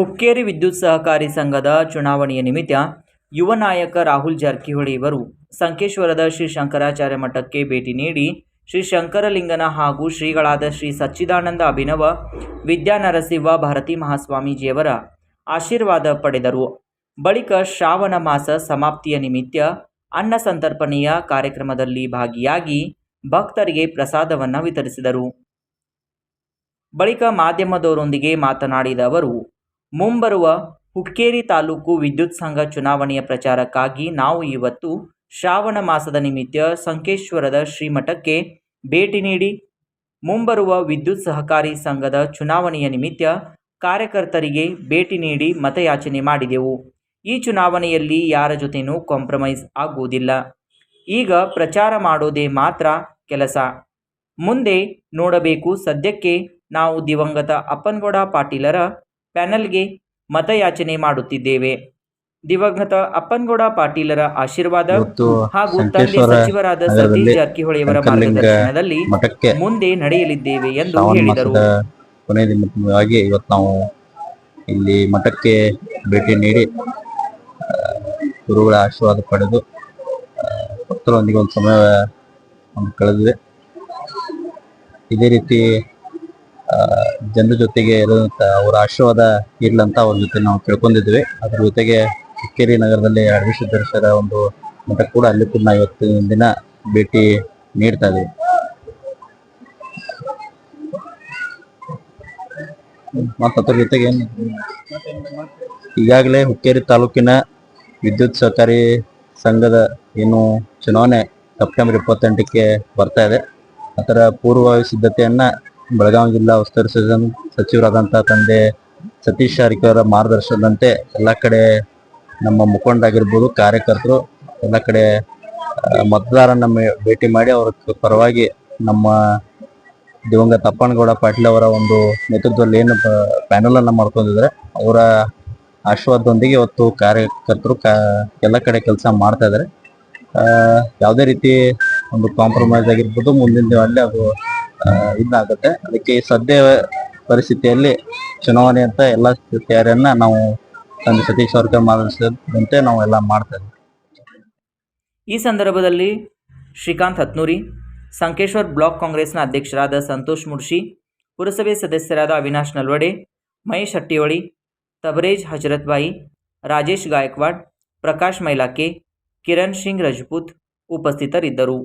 ಹುಕ್ಕೇರಿ ವಿದ್ಯುತ್ ಸಹಕಾರಿ ಸಂಘದ ಚುನಾವಣೆಯ ನಿಮಿತ್ತ ಯುವ ನಾಯಕ ರಾಹುಲ್ ಜಾರಕಿಹೊಳಿ ಇವರು ಸಂಕೇಶ್ವರದ ಶ್ರೀ ಶಂಕರಾಚಾರ್ಯ ಮಠಕ್ಕೆ ಭೇಟಿ ನೀಡಿ ಶ್ರೀ ಶಂಕರಲಿಂಗನ ಹಾಗೂ ಶ್ರೀಗಳಾದ ಶ್ರೀ ಸಚ್ಚಿದಾನಂದ ಅಭಿನವ ವಿದ್ಯಾನರಸಿಂಹ ಭಾರತಿ ಮಹಾಸ್ವಾಮೀಜಿಯವರ ಆಶೀರ್ವಾದ ಪಡೆದರು. ಬಳಿಕ ಶ್ರಾವಣ ಮಾಸ ಸಮಾಪ್ತಿಯ ನಿಮಿತ್ತ ಅನ್ನ ಸಂತರ್ಪಣೆಯ ಕಾರ್ಯಕ್ರಮದಲ್ಲಿ ಭಾಗಿಯಾಗಿ ಭಕ್ತರಿಗೆ ಪ್ರಸಾದವನ್ನು ವಿತರಿಸಿದರು. ಬಳಿಕ ಮಾಧ್ಯಮದವರೊಂದಿಗೆ ಮಾತನಾಡಿದ ಅವರು ಮುಂಬರುವ ಹುಕ್ಕೇರಿ ತಾಲೂಕು ವಿದ್ಯುತ್ ಸಂಘ ಚುನಾವಣೆಯ ಪ್ರಚಾರಕ್ಕಾಗಿ ನಾವು ಇವತ್ತು ಶ್ರಾವಣ ಮಾಸದ ನಿಮಿತ್ತ ಸಂಕೇಶ್ವರದ ಶ್ರೀಮಠಕ್ಕೆ ಭೇಟಿ ನೀಡಿ ಮುಂಬರುವ ವಿದ್ಯುತ್ ಸಹಕಾರಿ ಸಂಘದ ಚುನಾವಣೆಯ ನಿಮಿತ್ತ ಕಾರ್ಯಕರ್ತರಿಗೆ ಭೇಟಿ ನೀಡಿ ಮತಯಾಚನೆ ಮಾಡಿದೆವು. ಈ ಚುನಾವಣೆಯಲ್ಲಿ ಯಾರ ಜೊತೆನೂ ಕಾಂಪ್ರಮೈಸ್ ಆಗುವುದಿಲ್ಲ. ಈಗ ಪ್ರಚಾರ ಮಾಡೋದೇ ಮಾತ್ರ ಕೆಲಸ. ಮುಂದೆ ನೋಡಬೇಕು ಸದ್ಯಕ್ಕೆ ನಾವು ದಿವಂಗತ ಅಪ್ಪನ್ಗೌಡ ಪಾಟೀಲರ ಪ್ಯಾನಲ್ಗೆ ಮತಯಾಚನೆ ಮಾಡುತ್ತಿದ್ದೇವೆ. ದಿವಂಗತ ಅಪ್ಪನಗೌಡ ಪಾಟೀಲರ ಆಶೀರ್ವಾದ ಹಾಗೂ ತಂದೆ ಸಚಿವರಾದ ಸತೀಶ್ ಜಾರಕಿಹೊಳಿಯವರ ಮಾರ್ಗದರ್ಶನದಲ್ಲಿ ಮುಂದೆ ನಡೆಯಲಿದ್ದೇವೆ ಎಂದು ಹೇಳಿದರು. ಕೊನೆಯ ದಿನವಾಗಿ ಇವತ್ತು ನಾವು ಇಲ್ಲಿ ಮಠಕ್ಕೆ ಭೇಟಿ ನೀಡಿ ಗುರುಗಳ ಆಶೀರ್ವಾದ ಪಡೆದು ಭಕ್ತರೊಂದಿಗೆ ಒಂದು ಸಮಯ ಕಳೆದಿದೆ. ಇದೇ ರೀತಿ ಜನರ ಜೊತೆಗೆ ಇರುವಂತಹ ಅವರ ಆಶೀರ್ವಾದ ಇರ್ಲಂತ ಅವ್ರ ಜೊತೆ ನಾವು ತಿಳ್ಕೊಂಡಿದ್ವಿ. ಅದ್ರ ಜೊತೆಗೆ ಹುಕ್ಕೇರಿ ನಗರದಲ್ಲಿ ಅಡವಿ ಸಿದ್ದೇಶ್ವರ ಒಂದು ಮಠ ಕೂಡ ಅಲ್ಲಿ ಕೂಡ ನಾವು ಇವತ್ತಿನ ದಿನ ಭೇಟಿ ನೀಡ್ತಾ ಇದ್ದೀವಿ ಮತ್ತದ್ರ ಜೊತೆಗೆ ಈಗಾಗಲೇ ಹುಕ್ಕೇರಿ ತಾಲೂಕಿನ ವಿದ್ಯುತ್ ಸಹಕಾರಿ ಸಂಘದ ಏನು ಚುನಾವಣೆ ಸೆಪ್ಟೆಂಬರ್ ಇಪ್ಪತ್ತೆಂಟಕ್ಕೆ ಬರ್ತಾ ಇದೆ. ಅದರ ಪೂರ್ವ ಸಿದ್ಧತೆಯನ್ನ ಬೆಳಗಾವಿ ಜಿಲ್ಲಾ ಉಸ್ತುವಾರಿ ಸಚಿವ- ಸಚಿವರಾದಂಥ ತಂದೆ ಸತೀಶ್ ಅವರ ಮಾರ್ಗದರ್ಶನದಂತೆ ಎಲ್ಲ ಕಡೆ ನಮ್ಮ ಮುಖಂಡರಾಗಿರ್ಬೋದು, ಕಾರ್ಯಕರ್ತರು ಎಲ್ಲ ಕಡೆ ಮತದಾರನ ಭೇಟಿ ಮಾಡಿ ಅವರ ಪರವಾಗಿ ನಮ್ಮ ದಿವಂಗತ ಅಪ್ಪನಗೌಡ ಪಾಟೀಲ್ ಅವರ ಒಂದು ನೇತೃತ್ವದಲ್ಲಿ ಏನು ಪ್ಯಾನಲ್ ಅನ್ನ ಮಾಡ್ಕೊಂಡಿದ್ದಾರೆ. ಅವರ ಆಶೀರ್ವಾದದೊಂದಿಗೆ ಇವತ್ತು ಕಾರ್ಯಕರ್ತರು ಎಲ್ಲ ಕಡೆ ಕೆಲಸ ಮಾಡ್ತಾ ಇದ್ದಾರೆ. ಯಾವುದೇ ರೀತಿ ಒಂದು ಕಾಂಪ್ರಮೈಸ್ ಆಗಿರ್ಬೋದು, ಮುಂದಿನ ದಿನಗಳಲ್ಲಿ ಅದು ಇದಾಗುತ್ತೆ. ಅದಕ್ಕೆ ಸದ್ಯ ಪರಿಸ್ಥಿತಿಯಲ್ಲಿ ಚುನಾವಣೆ ಅಂತ ಎಲ್ಲ ತಯಾರಿಯನ್ನ ನಾವು ತಂದೆ ಸತೀಶ್ ಅವ್ರಿಗೆ ಮಾಡಿಸಿದಂತೆ ನಾವು ಎಲ್ಲ ಮಾಡ್ತಾ ಈ ಸಂದರ್ಭದಲ್ಲಿ ಶ್ರೀಕಾಂತ್ ಹತ್ನೂರಿ, ಸಂಕೇಶ್ವರ್ ಬ್ಲಾಕ್ ಕಾಂಗ್ರೆಸ್ನ ಅಧ್ಯಕ್ಷರಾದ ಸಂತೋಷ್ ಮುರ್ಷಿ ಪುರಸಭೆ ಸದಸ್ಯರಾದ ಅವಿನಾಶ್ ನಲ್ವಡೆ, ಮಹೇಶ್ ಹಟ್ಟಿಹೊಳಿ, ತಬರೇಜ್ ಹಜರತ್ಬಾಯಿ, ರಾಜೇಶ್ ಗಾಯಕ್ವಾಡ್, ಪ್ರಕಾಶ್ ಮೈಲಾಕೆ, ಕಿರಣ್ ಸಿಂಗ್ ರಜಪೂತ್ ಉಪಸ್ಥಿತರಿದ್ದರು.